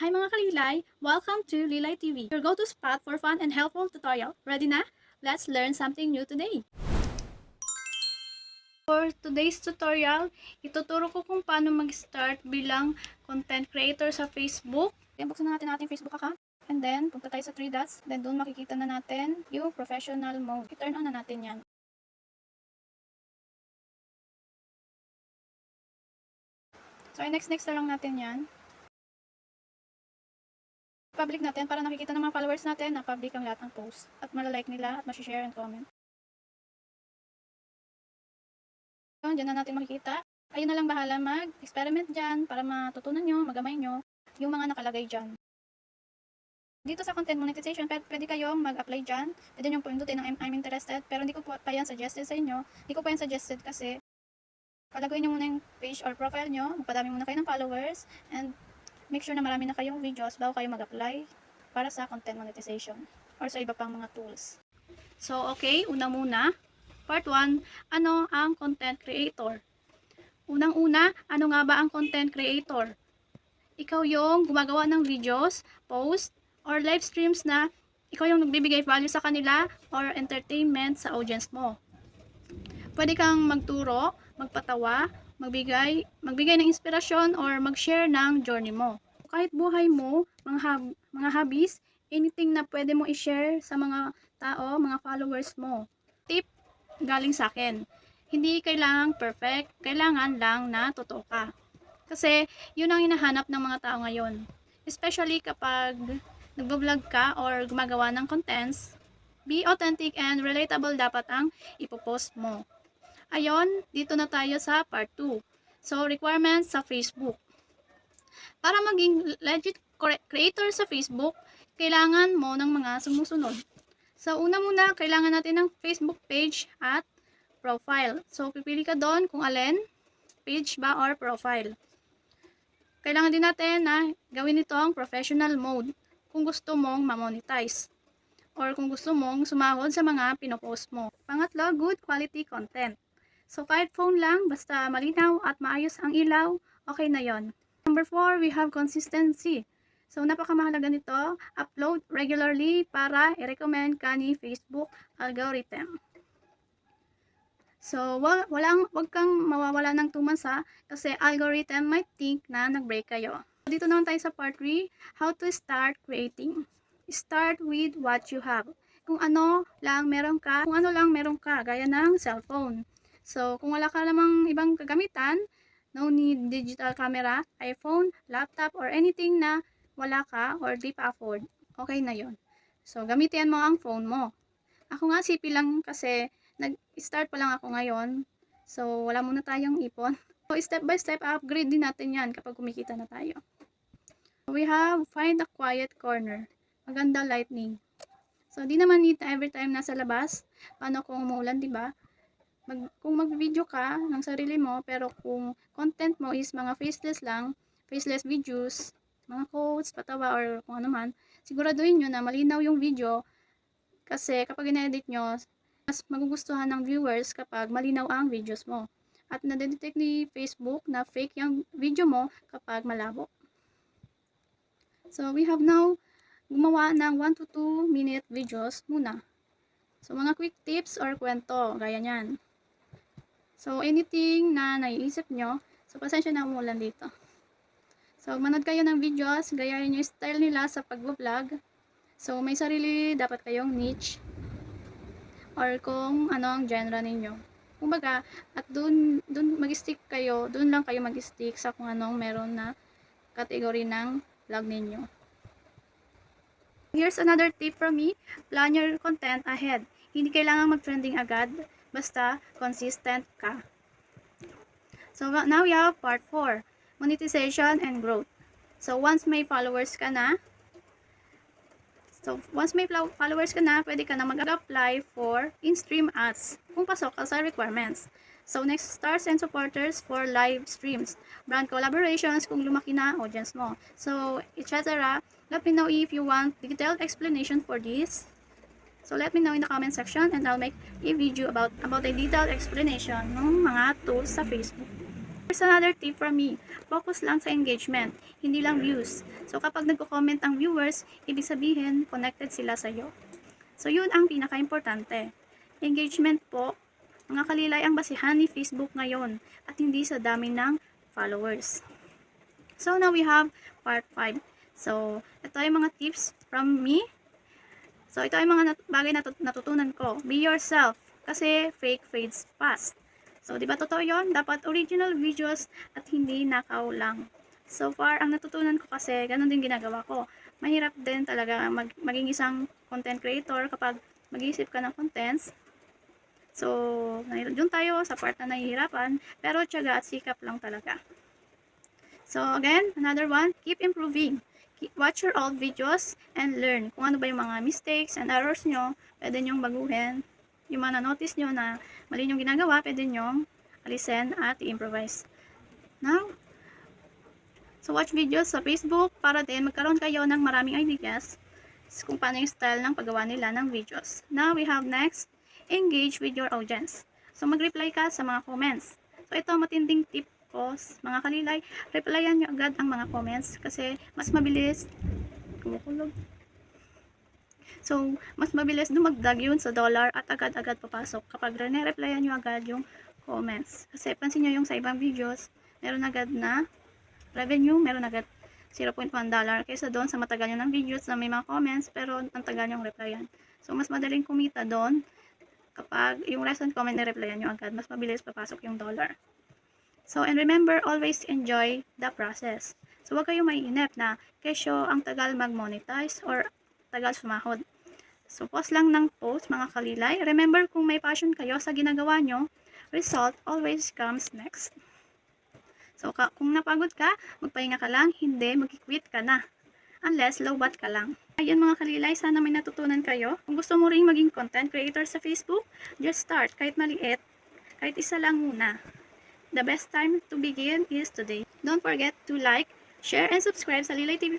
Hi mga kalilay! Welcome to Lilay TV, your go-to spot for fun and helpful tutorial. Ready na? Let's learn something new today! For today's tutorial, ituturo ko kung paano mag-start bilang content creator sa Facebook. Then, buksan na natin ating Facebook account. And then, punta tayo sa three dots. Then, doon makikita na natin yung professional mode. I-turn on na natin yan. So, next-next na lang natin yan. Public natin para nakikita ng mga followers natin na public ang lahat ng post. At malalike nila at share and comment. So, dyan na natin makikita. Ayun na lang bahala mag-experiment dyan para matutunan nyo, magamay nyo yung mga nakalagay dyan. Dito sa content monetization, pwede, kayong mag-apply dyan. Pwede nyo pindutin ng I'm, I'm interested. Pero hindi ko pa yan suggested sa inyo. Hindi ko pa yan suggested kasi palagay nyo muna yung page or profile nyo. Magpadami muna kayo ng followers. And make sure na marami na kayong videos bago kayo mag-apply para sa content monetization or sa iba pang mga tools. So, okay. Una muna. Part 1. Ano ang content creator? Unang-una, ano nga ba ang content creator? Ikaw yung gumagawa ng videos, post, or live streams na ikaw yung nagbibigay value sa kanila or entertainment sa audience mo. Pwede kang magturo, magpatawa, magbigay, magbigay ng inspirasyon or mag-share ng journey mo. Kahit buhay mo, mga, hab- mga hobbies, anything na pwede mo i-share sa mga tao, mga followers mo. Tip galing sa akin. Hindi kailangang perfect, kailangan lang na totoo ka. Kasi yun ang hinahanap ng mga tao ngayon. Especially kapag nagbo-vlog ka or gumagawa ng contents, be authentic and relatable dapat ang ipopost mo. Ayon, dito na tayo sa part 2. So, requirements sa Facebook. Para maging legit cre- creator sa Facebook, kailangan mo ng mga sumusunod. So, una muna, kailangan natin ng Facebook page at profile. So, pipili ka doon kung alin, page ba or profile. Kailangan din natin na gawin itong professional mode kung gusto mong ma-monetize or kung gusto mong sumahod sa mga pinopost mo. Pangatlo, good quality content. So, kahit phone lang, basta malinaw at maayos ang ilaw, okay na yon. Number 4, we have consistency. So, napakamahalaga nito, upload regularly para i-recommend ka ni Facebook algorithm. So, wa- walang, wag kang mawawala ng 2 months ha, kasi algorithm might think na nag-break kayo. Dito naman tayo sa part 3, how to start creating. Start with what you have. Kung ano lang meron ka, kung ano lang meron ka, gaya ng cellphone. So, kung wala ka namang ibang kagamitan, no need digital camera, iPhone, laptop, or anything na wala ka or di pa afford, okay na yon. So, gamitin mo ang phone mo. Ako nga, sipi lang kasi nag-start pa lang ako ngayon. So, wala muna tayong ipon. So, step by step, upgrade din natin yan kapag kumikita na tayo. We have find a quiet corner. Maganda lightning. So, di naman need every time nasa labas. Paano kung umuulan, di ba? Mag, kung mag-video ka ng sarili mo, pero kung content mo is mga faceless lang, faceless videos, mga quotes, patawa, or kung ano man, siguraduhin nyo na malinaw yung video kasi kapag in-edit nyo, mas magugustuhan ng viewers kapag malinaw ang videos mo. At nadedetect ni Facebook na fake yung video mo kapag malabo. So, we have now gumawa ng 1 to 2 minute videos muna. So, mga quick tips or kwento, gaya niyan. So, anything na naiisip nyo, so, pasensya na umulan dito. So, manood kayo ng videos, gayahin yung style nila sa pag-vlog. So, may sarili dapat kayong niche or kung ano ang genre ninyo. Kumbaga, at dun, dun mag-stick kayo, dun lang kayo mag-stick sa kung anong meron na category ng vlog ninyo. Here's another tip from me. Plan your content ahead. Hindi kailangan mag-trending agad, basta consistent ka. So, now we have part 4. Monetization and growth. So, once may followers ka na, So, once may followers ka na, pwede ka na mag-apply for in-stream ads kung pasok ka sa requirements. So, next, stars and supporters for live streams. Brand collaborations kung lumaki na audience mo. So, etc. Let me know if you want detailed explanation for this. So, let me know in the comment section and I'll make a video about about a detailed explanation ng mga tools sa Facebook. Here's another tip from me. Focus lang sa engagement, hindi lang views. So kapag nagko-comment ang viewers, ibig sabihin connected sila sa iyo. So yun ang pinaka-importante. Engagement po, mga kalilay ang basihan ni Facebook ngayon at hindi sa dami ng followers. So now we have part 5. So ito yung mga tips from me. So ito yung mga bagay na tut- natutunan ko. Be yourself kasi fake fades fast. So, di ba totoo yun? Dapat original videos at hindi nakaw lang. So far, ang natutunan ko kasi, ganun din ginagawa ko. Mahirap din talaga mag, maging isang content creator kapag mag-isip ka ng contents. So, dun tayo sa part na nahihirapan, pero tiyaga at sikap lang talaga. So, again, another one, keep improving. Watch your old videos and learn kung ano ba yung mga mistakes and errors nyo, pwede nyong baguhin. Yung mga na-notice nyo na mali yung ginagawa, pwede nyong alisin at i-improvise. Now, so watch videos sa Facebook para din magkaroon kayo ng maraming ideas kung paano yung style ng paggawa nila ng videos. Now, we have next, engage with your audience. So, mag-reply ka sa mga comments. So, ito matinding tip ko, mga kalilay, replyan nyo agad ang mga comments kasi mas mabilis kumukulog. So, mas mabilis dumagdag yun sa dollar at agad-agad papasok kapag rene-replyan nyo agad yung comments. Kasi pansin nyo yung sa ibang videos, meron agad na revenue, meron agad 0.1 dollar kaysa doon sa matagal nyo ng videos na may mga comments pero ang tagal yung replyan. So, mas madaling kumita doon kapag yung recent comment na replyan nyo agad, mas mabilis papasok yung dollar. So, and remember, always enjoy the process. So, huwag kayong maiinip na kesyo ang tagal mag-monetize or tagal sumahod. So, post lang ng post, mga kalilay. Remember, kung may passion kayo sa ginagawa nyo, result always comes next. So, ka, kung napagod ka, magpahinga ka lang, hindi, mag-quit ka na. Unless, low-bat ka lang. Ayun mga kalilay, sana may natutunan kayo. Kung gusto mo ring maging content creator sa Facebook, just start, kahit maliit, kahit isa lang muna. The best time to begin is today. Don't forget to like, share, and subscribe sa Lilay TV